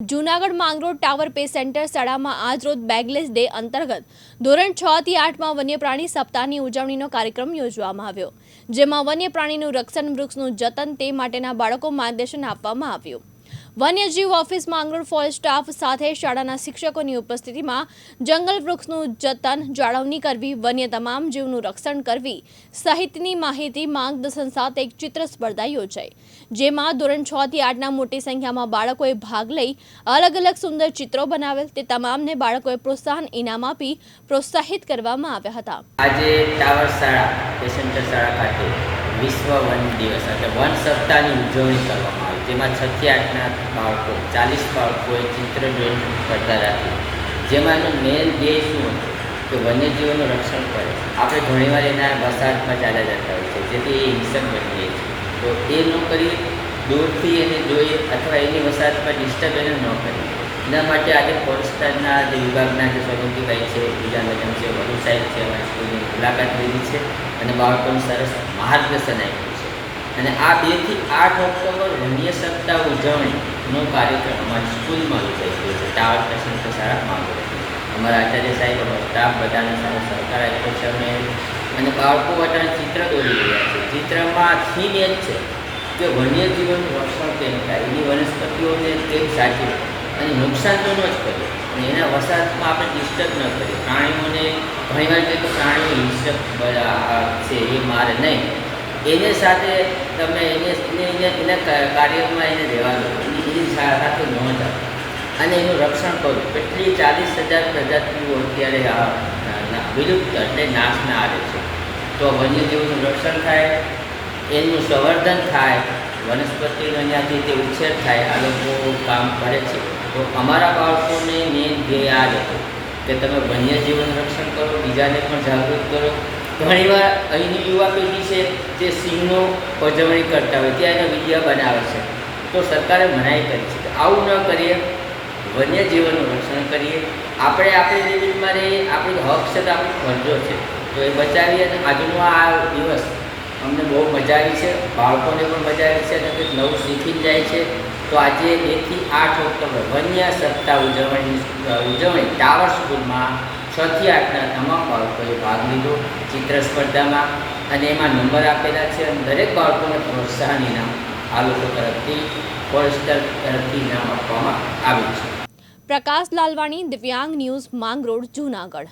Junagadh Mangrol tower pay centre શાળામાં આજરોજ bagless day અંતર્ગત ધોરણ છ થી આઠમાં વન્યપ્રાણી સપ્તાહની ઉજવણીનો કાર્યક્રમ યોજવામાં આવ્યો, જેમાં વન્યપ્રાણીનું રક્ષણ વૃક્ષનું જતન તે માટેના બાળકો માર્ગદર્શન આપવામાં આવ્યું. વન્યજીવ ઓફિસમાં આંગણ ફોરેસ્ટ સ્ટાફ સાથે શાળાના શિક્ષકોની ઉપસ્થિતિમાં જંગલ વૃક્ષનું જતન, જાળવણી કરવી, વન્ય તમામ જીવનું રક્ષણ કરવી સહિતની માહિતી માર્ગદર્શન સાથે એક ચિત્ર સ્પર્ધા યોજાઈ, જેમાં ધોરણ છ થી આઠના મોટી સંખ્યામાં બાળકોએ ભાગ લઈ અલગ અલગ સુંદર ચિત્રો બનાવેલ, તે તમામને બાળકોએ પ્રોત્સાહન, ઇનામ આપી પ્રોત્સાહિત કરવામાં આવ્યા હતા. આજે ટાવર શાળા વિશ્વ વન દિવસ, એટલે વન સપ્તાહની ઉજવણી કરવામાં જેમાં છ થી આઠના બાળકો, ચાલીસ બાળકોએ ચિત્ર ડ્રોઈંગ સ્પર્ધા રાખી. જેમાંનો મેન ધ્યેય શું હતું? કે વન્યજીવોનું રક્ષણ કરે આપણે ઘણીવાર એના વસાહતમાં ચાલ્યા જતા હોય છે જેથી એ હિંસક બની જાય છે. તો એ ન કરી દૂરથી એને જોઈએ અથવા એની વસાહતમાં ડિસ્ટર્બ એને ન કરીએ એના માટે આજે ફોરેસ્ટરના જે વિભાગના જે સ્વતંત્રીભાઈ છે, બીજા મેડમ છે વરુ સાહેબ છે, અમારી સ્કૂલની મુલાકાત લીધી છે અને બાળકોને સરસ માર્ગદર્શન આપ્યું. અને આ બેથી આઠ ઓક્ટોબર વન્ય સપ્તાહ ઉજવણીનો કાર્યક્રમ અમારી સ્કૂલમાં યોજાઈ ગયો છે. ટાવર પેસેન્ટર સારા માંગો અમારા આચાર્ય સાહેબ, અમારો સ્ટાફ બધાને સારો સહકાર આપ્યો છે અમે. અને બાળકો અટાણે ચિત્ર દોરી રહ્યા છે. ચિત્રમાં થીમ એ જ છે કે વન્યજીવનનું રક્ષણ કેમ થાય? એની વનસ્પતિઓને કેમ સાચી અને નુકસાન તો ન જ કરે. અને એના વસાહતમાં આપણે ડિસ્ટર્બ ન કરીએ. પ્રાણીઓને ઘણીવાર તો પ્રાણીઓ હિંસક છે, એ મારે નહીં. એને સાથે તમે એને એને એને કાર્યમાં એને રહેવાનું. એની સાથે ન જાઓ. અને એનું રક્ષણ કરવું કેટલી ચાલીસ હજાર પ્રજાતિઓ અત્યારે આ વિલુપ્ત એટલે નાશના આવે છે. તો વન્યજીવોનું રક્ષણ થાય, એનું સંવર્ધન થાય, વનસ્પતિનો ત્યાંથી તે ઉછેર થાય, આ લોકો કામ કરે છે. તો અમારા બાળકોને મેન ધ્યેય આ જ હતું કે તમે વન્યજીવન રક્ષણ કરો, બીજાને પણ જાગૃત કરો ઘણીવાર અહીંની યુવા પેઢી છે જે સિંહનો ઉજવણી કરતા હોય, ત્યાં એના વિડીયા બનાવે છે. તો સરકારે મનાઈ કરી છે કે આવું ન કરીએ વન્યજીવનનું રક્ષણ કરીએ. આપણે આપણી લિમિટમાં રહીએ, આપણું હક છે તો આપણો ફરજો છે. તો એ બચાવીએ અને આજનો આ દિવસ અમને બહુ મજા આવી છે. બાળકોને પણ મજા આવી છે અને કંઈક નવું શીખી જાય છે. તો આજે બેથી આઠ ઓક્ટોબર વન્ય સપ્તાહ ઉજવણી ઉજવણી, ટાવર સ્કૂલમાં છથી આઠના તમામ બાળકોએ ભાગ લીધો, ચિત્ર સ્પર્ધામાં, અને એમાં નંબર આપેલા છે અને દરેક બાળકોને પ્રોત્સાહન ઇનામ આ લોકો તરફથી ફોરેસ્ટર તરફથી ઇનામ આપવામાં આવ્યું છે. પ્રકાશ લાલવાણી, દિવ્યાંગ ન્યૂઝ, માંગરોળ, જૂનાગઢ.